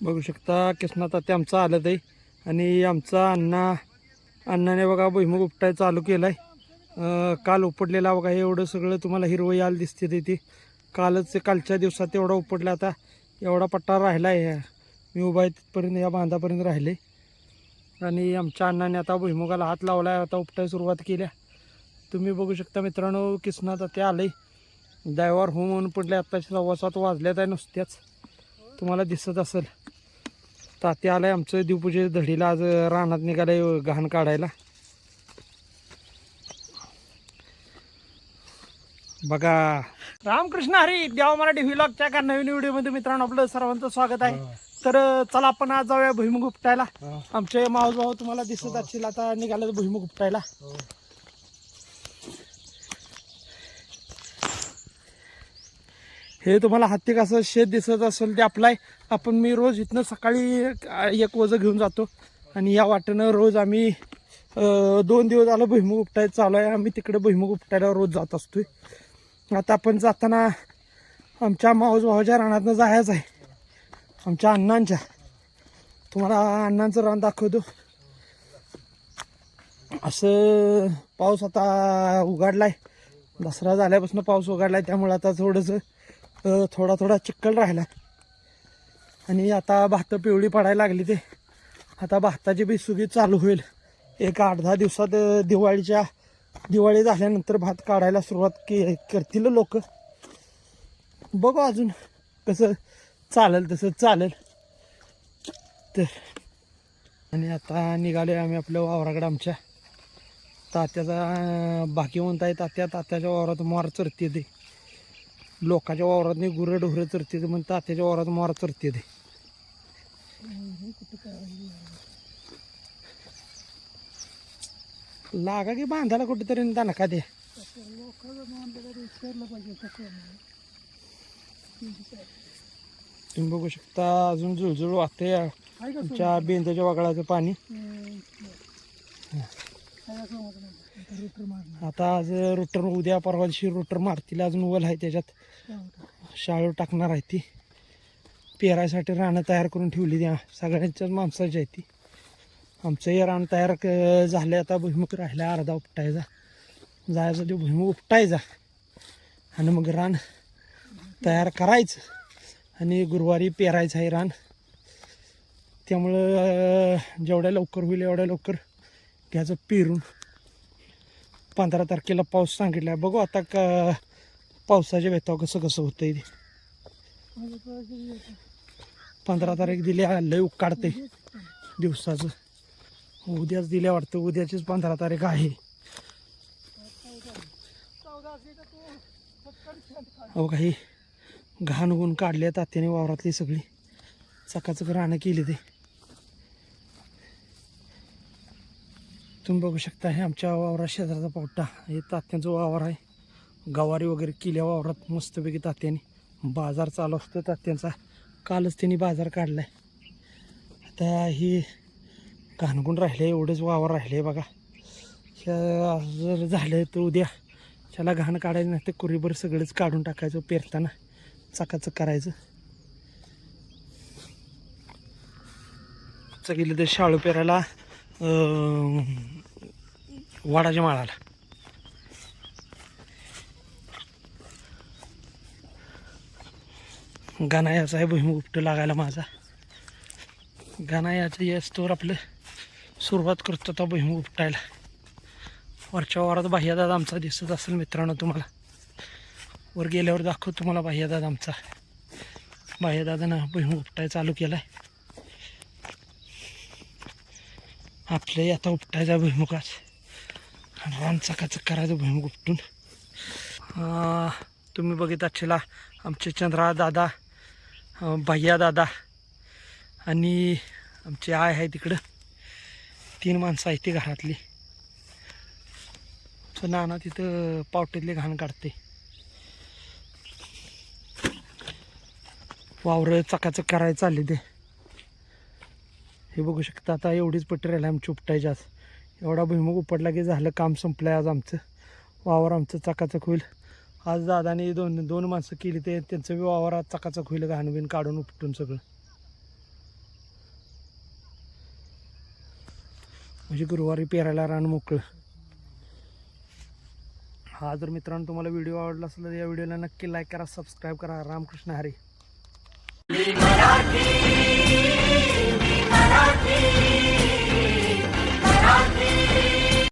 बघू शकता किसनाता ते आमचं आलं ते. आणि आमचा अण्णा अण्णाने बघा भुईमुग उपटाय चालू केला आहे काल उपटलेला बघा एवढं सगळं तुम्हाला हिरवं याल दिसते तिथे कालच कालच्या दिवसात एवढा उपडला आता एवढा पट्टा राहिला आहे मी उभा आहे तिथपर्यंत या बांधापर्यंत राहिले. आणि आमच्या अण्णाने आता भुईमुगाला हात लावला आहे आता उपटाय सुरुवात केल्या. तुम्ही बघू शकता मित्रांनो कृष्णा ते आलं आहे ड्रायव्हर होम पडले आत्ताच्या सव्वा सात वाजल्यात आहे नुसत्याच. तुम्हाला दिसत असेल. तात्या आलाय आमचं देवपूजे धडीला. आज रानात निघालंय घाण काढायला. बघा. रामकृष्ण हरी देवा मराठी व्हिलॉगच्या एका नवीन व्हिडिओमध्ये मित्रांनो आपलं सर्वांचं स्वागत आहे. तर अं, चला आपण आज जाऊया भुईमुग उपटायला. आमचे माऊस भाऊ तुम्हाला दिसत असतील आता निघाले भुईमुग उपटायला. हे तुम्हाला हत्ती कसं शेत दिसत असेल ते आपलाय आपण मी रोज इथनं सकाळी एक- एक वजं घेऊन जातो. आणि या वाटेनं रोज आम्ही दोन दिवस आलो भुईमुग उपटायला चालू आहे. आम्ही तिकडे भुईमुग उपटायला रोज जात असतोय. आता आपण जाताना आमच्या माऊस भावाच्या रानातनं जायचं आहे. आमच्या अण्णांच्या. तुम्हाला अण्णांचं रान दाखवतो. असं पाऊस आता उघडलाय. दसरा झाल्यापासून पाऊस उघडलाय. त्यामुळे आता थोडंसं थोडा थोडा चिक्कल राहिला. आणि आता भातं पिवळी पडायला लागली ते. आता भाताची बी सुगी चालू होईल. एक आठ दहा दिवसात दिवाळीच्या दिवाळी झाल्यानंतर भात काढायला सुरुवात के करतील लोक. बघू अजून कसं चालेल तसं चालेल. तर आणि आता निघाले आम्ही आपल्या वावराकडे आमच्या. तात्याचा बाकी म्हणताय तात्या तात्याच्या वावरात मार चरते ते. लोकांच्या वावरात नाही गुरं ढोरं चरते म्हणून तात्याच्या वावरात मोर चरते ते लागा की बांधायला कुठेतरी त्यांना का दे तुम्ही बघू शकता अजून जुळजुळ वाहते आमच्या बेंदाच्या वगळाचं पाणी. आता आज रोटर उद्या परवा दिवशी रोटर मारतील. अजून वल आहे त्याच्यात. शाळू टाकणार. आहे ती. पेरायसाठी रानं तयार करून ठेवली त्या. सगळ्यांच्याच माणसाची आहे ती. आमचं हे रान तयार क- झालं आता. भुईमुख राहिला अर्धा उपटायचा. जायचा ते भुईमुख उपटायचा. आणि मग रान तयार करायचं. आणि गुरुवारी पेरायचं आहे रान. त्यामुळं जेवढ्या लवकर होईल एवढ्या लवकर घ्यायचं पेरून. पंधरा तारखेला पाऊस सांगितला. बघू आता का पावसाच्या भेताव कसं कसं होतं ते. पंधरा तारीख दिली लय उकाडते दिवसाचं. उद्याच दिल्या वाटतं उद्याचीच पंधरा तारीख आहे. अहो काही घाण गुण काढले तात्याने वावरातली सगळी. चकाचक राहणं केली ते. तुम्ही बघू शकता हे आमच्या वावरात शेजारचा पावटा हे तात्यांचं वावर आहे. गवारी वगैरे केल्या वावरात मस्तपैकी तात्याने बाजार चालू असतो. तात्यांचा कालच त्यांनी बाजार काढलाय. आता ही घाणगुण राहिले एवढंच वावर राहिले बघा. जर झालं तर उद्या त्याला घाण काढायचं नाही तर कुरीभर सगळंच काढून टाकायचं पेरताना चकाचक करायचं. गेलं तर शाळू पेरायला वाडाच्या माळाला. गाणायाचा आहे भुईमुग उपट लागायला माझा. गाणायाचं येस्तोवर आपलं सुरुवात करतो आता भुईमुग उपटायला वरच्या वारात बाह्यदाद आमचा दिसत असेल मित्रांनो तुम्हाला. वर गेल्यावर दाखवतो तुम्हाला बाह्यदाद आमचा. बाह्यदादानं भुईमुग उपटाय चालू केला आहे आपले आता उपटायचा भुईमुगाच रान चकाचक करायचं भुईमुग उपटून. तुम्ही बघित असलेला आमचे चंद्रा दादा भैया दादा आणि आमची आय आहे तिकडं. तीन माणसं आहेत ती घरातली. तर नाना तिथं पावटीतले घाण काढते. वावरं चकाचक करायला चालले ते. हे बघू शकता आता एवढीच पट्टी राहिली आमची उपटायची आज. एवढा भुईमुख उपटला की झालं काम संपलं आहे आज आमचं. वावर आमचं चकाचक होईल. आज दादाने दोन दोन माणसं केली ते त्यांचं बी वावर आज चकाचक होईल घाणबीन काढून उपटून सगळं. म्हणजे गुरुवारी पेरायला रान मोकळं. हा जर मित्रांनो तुम्हाला व्हिडिओ आवडला असेल तर या व्हिडिओला नक्की लाईक करा सबस्क्राईब करा. रामकृष्ण हरी.